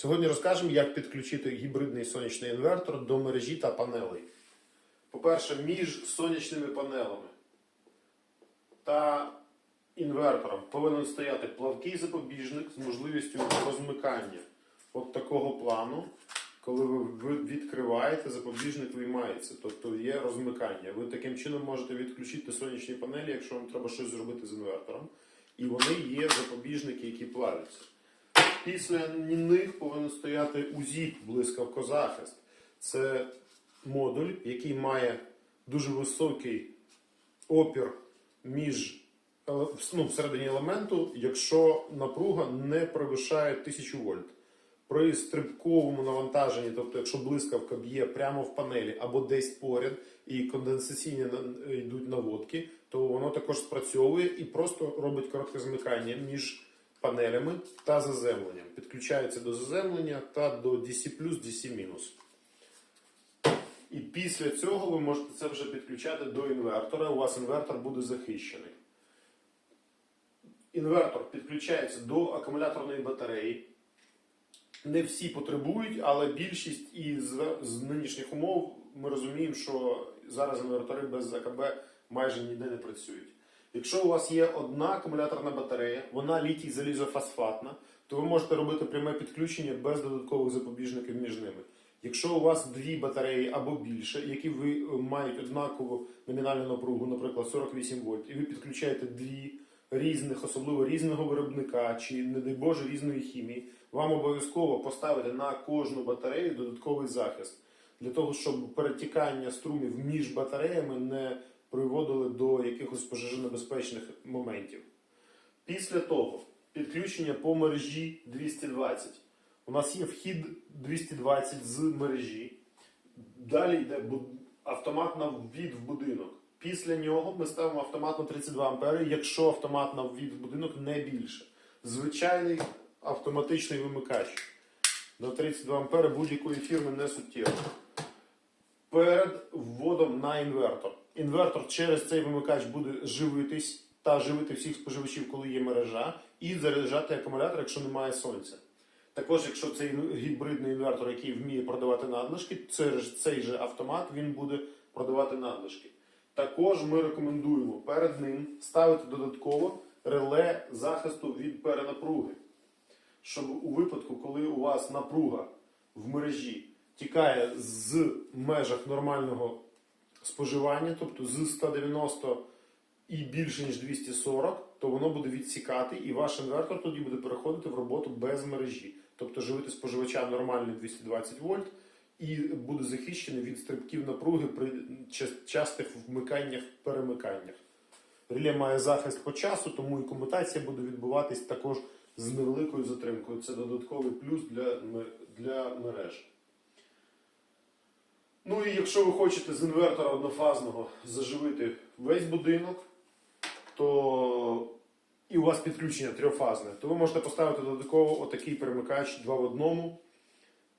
Сьогодні розкажемо, як підключити гібридний сонячний інвертор до мережі та панелей. По-перше, між сонячними панелями та інвертором повинен стояти плавкий запобіжник з можливістю розмикання от такого плану. Коли ви відкриваєте, запобіжник виймається, тобто є розмикання. Ви таким чином можете відключити сонячні панелі, якщо вам треба щось зробити з інвертором. І вони є запобіжники, які плавляться. Після них повинен стояти УЗІ блискавкозахист. Це модуль, який має дуже високий опір між еле- ну, всередині елементу, якщо напруга не перевищає 1000 вольт. При стрибковому навантаженні, тобто якщо блискавка б'є прямо в панелі або десь поряд, і конденсаційні на- йдуть наводки, то воно також спрацьовує і просто робить коротке змикання між панелями та заземленням. Підключається до заземлення та до DC+, DC-. І після цього ви можете це вже підключати до інвертора. У вас інвертор буде захищений. Інвертор підключається до акумуляторної батареї. Не всі потребують, але більшість із з нинішніх умов ми розуміємо, що зараз інвертори без АКБ майже ніде не працюють. Якщо у вас є одна акумуляторна батарея, вона літій залізофосфатна, то ви можете робити пряме підключення без додаткових запобіжників між ними. Якщо у вас дві батареї або більше, які ви е, мають однакову номінальну напругу, наприклад 48 вольт, і ви підключаєте дві різних, особливо різного виробника чи, не дай Боже, різної хімії, вам обов'язково поставити на кожну батарею додатковий захист для того, щоб перетікання струмів між батареями не приводили до якихось пожежонебезпечних моментів. Після того підключення по мережі 220. У нас є вхід 220 з мережі. Далі йде автомат на ввід в будинок. Після нього ми ставимо автомат на 32 А, якщо автомат на ввід в будинок не більше. Звичайний автоматичний вимикач на 32 А будь-якої фірми не суттєво. Перед вводом на інвертор. Інвертор через цей вимикач буде живитись та живити всіх споживачів, коли є мережа, і заряджати акумулятор, якщо немає сонця. Також, якщо цей гібридний інвертор, який вміє продавати надлишки, цей же автомат він буде продавати надлишки. Також ми рекомендуємо перед ним ставити додатково реле захисту від перенапруги, щоб у випадку, коли у вас напруга в мережі тікає з межах нормального споживання, тобто з 190 і більше ніж 240, то воно буде відсікати, і ваш інвертор тоді буде переходити в роботу без мережі, тобто живити споживача нормальний 220 вольт і буде захищений від стрибків напруги при частих вмиканнях перемиканнях. Реле має захист по часу, тому і комутація буде відбуватись також з невеликою затримкою. Це додатковий плюс для, для мереж. Ну і якщо ви хочете з інвертора однофазного заживити весь будинок, то і у вас підключення трьохфазне, то ви можете поставити додатково отакий перемикач 2 в одному,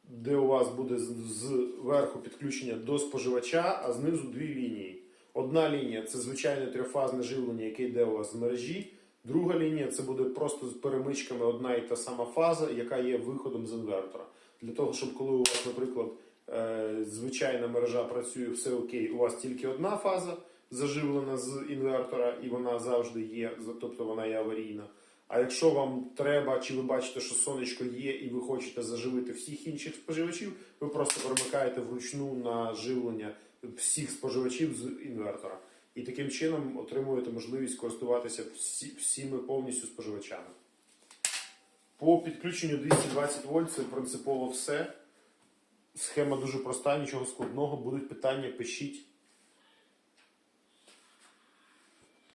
де у вас буде зверху підключення до споживача, а знизу дві лінії. Одна лінія це звичайне трьохфазне живлення, яке йде у вас з мережі. Друга лінія це буде просто з перемичками одна і та сама фаза, яка є виходом з інвертора. Для того, щоб коли у вас, наприклад, звичайна мережа працює, все окей, у вас тільки одна фаза заживлена з інвертора, і вона завжди є, тобто вона є аварійна. А якщо вам треба, чи ви бачите, що сонечко є, і ви хочете заживити всіх інших споживачів, ви просто перемикаєте вручну на живлення всіх споживачів з інвертора. І таким чином отримуєте можливість користуватися всі, всіми повністю споживачами. По підключенню 220 вольт це принципово все. Схема дуже проста, нічого складного. Будуть питання, пишіть.